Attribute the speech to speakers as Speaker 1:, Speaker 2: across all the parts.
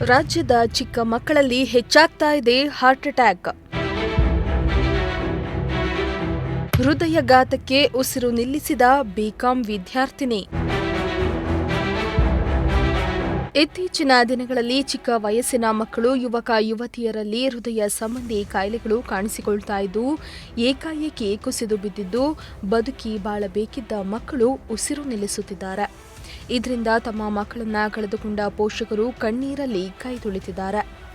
Speaker 1: ರಾಜ್ಯದ ಚಿಕ್ಕ ಮಕ್ಕಳಲ್ಲಿ ಹೆಚ್ಚಾಗ್ತಾ ಇದೆ ಹಾರ್ಟ್ ಅಟ್ಯಾಕ್ ಹೃದಯಘಾತಕ್ಕೆ ಉಸಿರು ನಿಲ್ಲಿಸಿದ ಬಿಕಾಂ ವಿದ್ಯಾರ್ಥಿನಿ. ಇತ್ತೀಚಿನ ದಿನಗಳಲ್ಲಿ ಚಿಕ್ಕ ವಯಸ್ಸಿನ ಮಕ್ಕಳು, ಯುವಕ, ಯುವತಿಯರಲ್ಲಿ ಹೃದಯ ಸಂಬಂಧಿ ಕಾಯಿಲೆಗಳು ಕಾಣಿಸಿಕೊಳ್ತಾ ಇದ್ದು, ಏಕಾಏಕಿ ಕುಸಿದು ಬಿದ್ದಿದ್ದು, ಬದುಕಿ ಬಾಳಬೇಕಿದ್ದ ಮಕ್ಕಳು ಉಸಿರು ನಿಲ್ಲಿಸುತ್ತಿದ್ದಾರೆ. ಇದರಿಂದ ತಮ್ಮ ಮಕ್ಕಳನ್ನ ಕಳೆದುಕೊಂಡ ಪೋಷಕರು ಕಣ್ಣೀರಲ್ಲಿ ಕೈ ತುಳಿತಿದ್ದಾರೆ.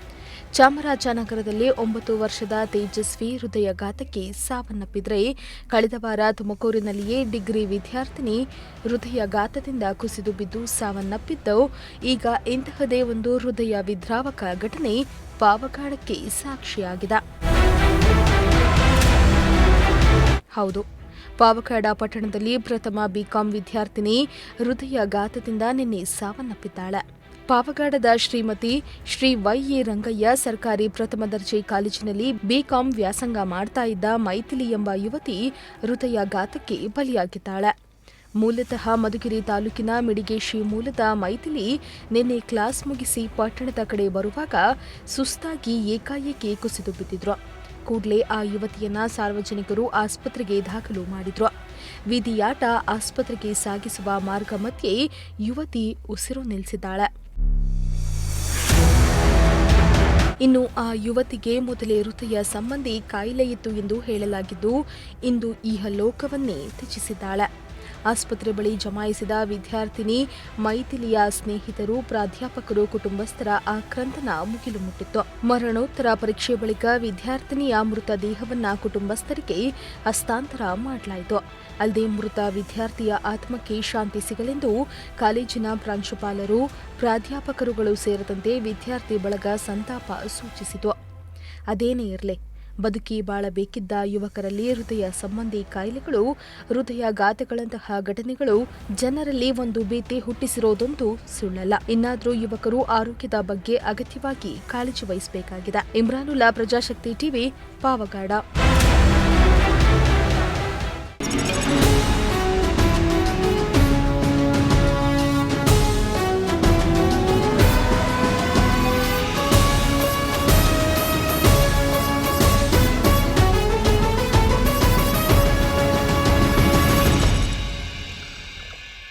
Speaker 1: ಚಾಮರಾಜನಗರದಲ್ಲಿ ಒಂಬತ್ತು ವರ್ಷದ ತೇಜಸ್ವಿ ಹೃದಯಘಾತಕ್ಕೆ ಸಾವನ್ನಪ್ಪಿದ್ರೆ ಕಳೆದ ವಾರ ತುಮಕೂರಿನಲ್ಲಿಯೇ ಡಿಗ್ರಿ ವಿದ್ಯಾರ್ಥಿನಿ ಹೃದಯಘಾತದಿಂದ ಕುಸಿದು ಬಿದ್ದು ಸಾವನ್ನಪ್ಪಿದ್ದವು. ಈಗ ಇಂತಹದೇ ಒಂದು ಹೃದಯ ವಿದ್ರಾವಕ ಘಟನೆ ಪಾವಗಾಡಕ್ಕೆ ಸಾಕ್ಷಿಯಾಗಿದೆ. ಹೌದು. ಪಾವಗಾಡ ಪಟ್ಟಣದಲ್ಲಿ ಪ್ರಥಮ ಬಿಕಾಂ ವಿದ್ಯಾರ್ಥಿನಿ ಹೃದಯಾಘಾತದಿಂದ ನಿನ್ನೆ ಸಾವನ್ನಪ್ಪಿದ್ದಾಳೆ. ಪಾವಗಾಡದ ಶ್ರೀಮತಿ ಶ್ರೀ ವೈ ಎ ರಂಗಯ್ಯ ಸರ್ಕಾರಿ ಪ್ರಥಮ ದರ್ಜೆ ಕಾಲೇಜಿನಲ್ಲಿ ಬಿಕಾಂ ವ್ಯಾಸಂಗ ಮಾಡ್ತಾ ಇದ್ದ ಮೈಥಿಲಿ ಎಂಬ ಯುವತಿ ಹೃದಯಾಘಾತಕ್ಕೆ ಬಲಿಯಾಗಿದ್ದಾಳೆ. ಮೂಲತಃ ಮಧುಗಿರಿ ತಾಲೂಕಿನ ಮಿಡಿಗೇಶಿ ಮೂಲದ ಮೈಥಿಲಿ ನಿನ್ನೆ ಕ್ಲಾಸ್ ಮುಗಿಸಿ ಪಟ್ಟಣದ ಕಡೆ ಬರುವಾಗ ಸುಸ್ತಾಗಿ ಏಕಾಏಕಿ ಕುಸಿದು ಬಿದ್ದಿದ್ರು. ಕೂಡಲೇ ಆ ಯುವತಿಯನ್ನ ಸಾರ್ವಜನಿಕರು ಆಸ್ಪತ್ರೆಗೆ ದಾಖಲು ಮಾಡಿದ್ರು. ವಿಧಿಯಾಟ ಆಸ್ಪತ್ರೆಗೆ ಸಾಗಿಸುವ ಮಾರ್ಗ ಮಧ್ಯೆ ಯುವತಿ ಉಸಿರು ನಿಲ್ಲಿಸಿದ್ದಾಳೆ. ಇನ್ನು ಆ ಯುವತಿಗೆ ಮೊದಲೇ ಹೃದಯ ಸಂಬಂಧಿ ಕಾಯಿಲೆಯಿತ್ತು ಎಂದು ಹೇಳಲಾಗಿದ್ದು, ಇಂದು ಇಹಲೋಕವನ್ನೇ ತ್ಯಜಿಸಿದ್ದಾಳೆ. ಆಸ್ಪತ್ರೆ ಬಳಿ ಜಮಾಯಿಸಿದ ವಿದ್ಯಾರ್ಥಿನಿ ಮೈಥಿಲಿಯ ಸ್ನೇಹಿತರು ಪ್ರಾಧ್ಯಾಪಕರು ಕುಟುಂಬಸ್ಥರ ಆಕ್ರಂದನ ಮುಗಿಲು ಮುಟ್ಟಿತ್ತು ಮರಣೋತ್ತರ ಪರೀಕ್ಷೆ ಬಳಿಕ ವಿದ್ಯಾರ್ಥಿನಿಯ ಮೃತ ದೇಹವನ್ನ ಕುಟುಂಬಸ್ಥರಿಗೆ ಹಸ್ತಾಂತರ ಮಾಡಲಾಯಿತು. ಅಲ್ಲದೆ ಮೃತ ವಿದ್ಯಾರ್ಥಿಯ ಆತ್ಮಕ್ಕೆ ಶಾಂತಿ ಸಿಗಲೆಂದು ಕಾಲೇಜಿನ ಪ್ರಾಂಶುಪಾಲರು, ಪ್ರಾಧ್ಯಾಪಕರುಗಳು ಸೇರಿದಂತೆ ವಿದ್ಯಾರ್ಥಿ ಬಳಗ ಸಂತಾಪ ಸೂಚಿಸಿತು. ಅದೇನೇ ಇರಲಿ ಬದುಕಿ ಬಾಳಬೇಕಿದ್ದ ಯುವಕರಲ್ಲಿ ಹೃದಯ ಸಂಬಂಧಿ ಕಾಯಿಲೆಗಳು ಹೃದಯಾಘಾತಗಳಂತಹ ಘಟನೆಗಳು ಜನರಲ್ಲಿ ಒಂದು ಭೀತಿ ಹುಟ್ಟಿಸಿರೋದೊಂದು ಸುಳ್ಳಲ್ಲ. ಇನ್ನಾದರೂ ಯುವಕರು ಆರೋಗ್ಯದ ಬಗ್ಗೆ ಅಗತ್ಯವಾಗಿ ಕಾಳಜಿ ವಹಿಸಬೇಕಾಗಿದೆ. ಇಮ್ರಾನುಲ್ಲಾ, ಪ್ರಜಾಶಕ್ತಿ ಟಿವಿ, ಪಾವಗಾಡ.